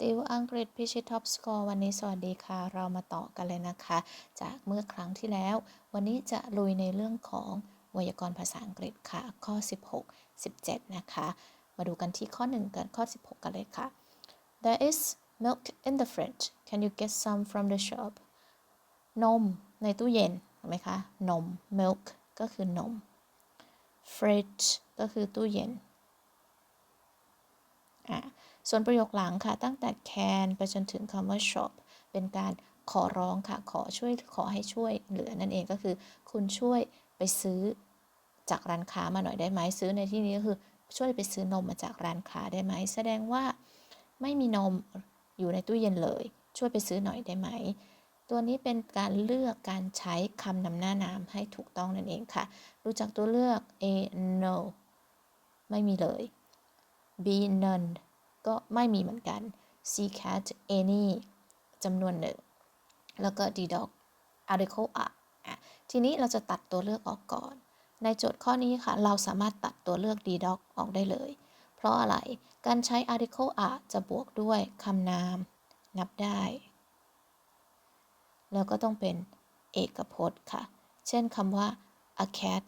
ติวอังกฤษพิชิตท็อปสกอร์วันนี้สวัสดีค่ะ เรามาต่อกันเลยนะคะ จากเมื่อครั้งที่แล้ว วันนี้จะลุยในเรื่องของไวยากรณ์ภาษาอังกฤษค่ะ ข้อ 16 17 นะคะ มาดูกันที่ข้อ 1 กันข้อ 16 กันเลยค่ะ There is milk in the fridge can you get some from the shop นม ในตู้เย็นเห็นไหมคะ นม milk ก็คือนม fridge ก็คือตู้เย็น อะส่วนประโยคหลังค่ะ ตั้งแต่ can ไปจนถึงคำว่า shop เป็นการขอร้องค่ะ ขอช่วยขอให้ช่วยเหลือนั่นเองก็คือ คุณช่วยไปซื้อจากร้านค้ามาหน่อยได้ไหมซื้อในที่นี้ก็คือช่วยไปซื้อนมมาจากร้านค้าได้ไหม แสดงว่าไม่มีนมอยู่ในตู้เย็นเลย ช่วยไปซื้อหน่อยได้ไหม ตัวนี้เป็นการเลือกการใช้คำนำหน้านามให้ถูกต้องนั่นเองค่ะ รู้จักตัวเลือก A no ไม่มีเลย B none ก็ไม่มีเหมือนกัน C cat any จำนวนหนึ่ง แล้วก็ D dog article a ทีนี้เราจะตัดตัวเลือกออกก่อน ในโจทย์ข้อนี้ค่ะ เราสามารถตัดตัวเลือก D dog ออกได้เลย เพราะอะไร การใช้ article a จะบวกด้วยคำนาม นับได้ แล้วก็ต้องเป็นเอกพจน์ค่ะ เช่นคำว่า a cat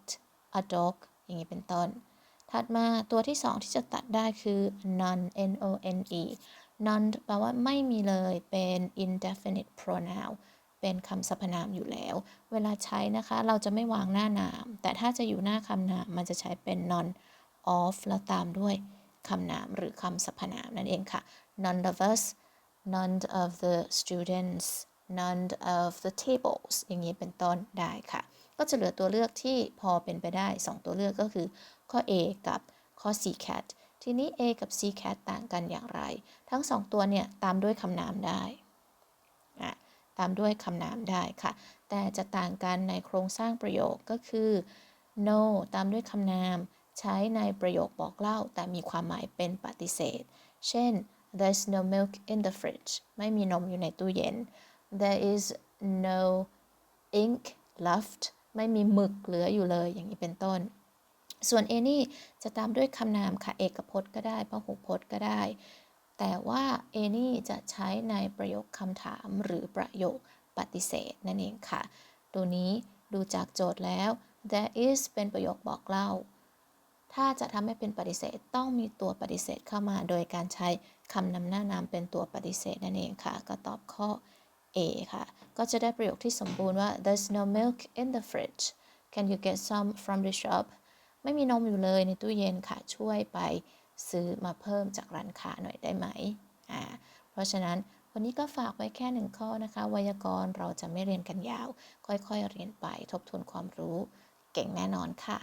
a dog อย่างนี้เป็นต้น ถัดมาตัวที่ 2 ที่จะตัดได้คือ none n o n e none แปลว่าไม่มีเลยเป็น indefinite pronoun เป็นคำสรรพนามอยู่แล้ว เวลาใช้นะคะเราจะไม่วางหน้านาม แต่ถ้าจะอยู่หน้าคำนามมันจะใช้เป็น none of แล้วตามด้วยคำนามหรือคำสรรพนามนั่นเองค่ะ none of us none of the students none of the tables อย่างนี้เป็นต้นได้ค่ะ ก็จะเหลือตัวเลือกที่พอเป็นไปได้ 2 ตัวเลือกก็คือ ข้อ A กับข้อ C cat ทีนี้ A กับ C cat ต่างกันอย่างไร ทั้ง 2 ตัวเนี่ยตามด้วยคำนามได้ตามด้วยคำนามได้ค่ะ แต่จะต่างกันในโครงสร้างประโยคก็คือ no ตามด้วยคำนาม ใช้ในประโยคบอกเล่า แต่มีความหมายเป็นปฏิเสธ เช่น there's no milk in the fridge ไม่มีนมอยู่ในตู้เย็น there is no ink left ไม่มีหมึกเหลืออยู่เลยอย่างนี้เป็นต้น ส่วน any จะตามด้วยคำนามค่ะเอกพจน์ก็ได้พหูพจน์ก็ได้ แต่ว่า any จะใช้ในประโยคคำถามหรือประโยคปฏิเสธนั่นเองค่ะ ตัวนี้ดูจากโจทย์แล้ว there is เป็นประโยคบอกเล่า ถ้าจะทำให้เป็นปฏิเสธต้องมีตัวปฏิเสธเข้ามา โดยการใช้คำนำหน้านามเป็นตัวปฏิเสธนั่นเองค่ะ ก็ตอบข้อ A ค่ะ ก็จะได้ประโยคที่สมบูรณ์ว่า there's no milk in the fridge can you get some from the shop ไม่มีนมอยู่เลยในตู้เย็นค่ะ ช่วยไปซื้อมาเพิ่มจากร้านค้าหน่อยได้ไหมอ่าเพราะฉะนั้นวันนี้ก็ฝากไว้แค่หนึ่งข้อนะคะ ไวยากรณ์เราจะไม่เรียนกันยาว ค่อยๆเรียนไปทบทวนความรู้ เก่งแน่นอนค่ะ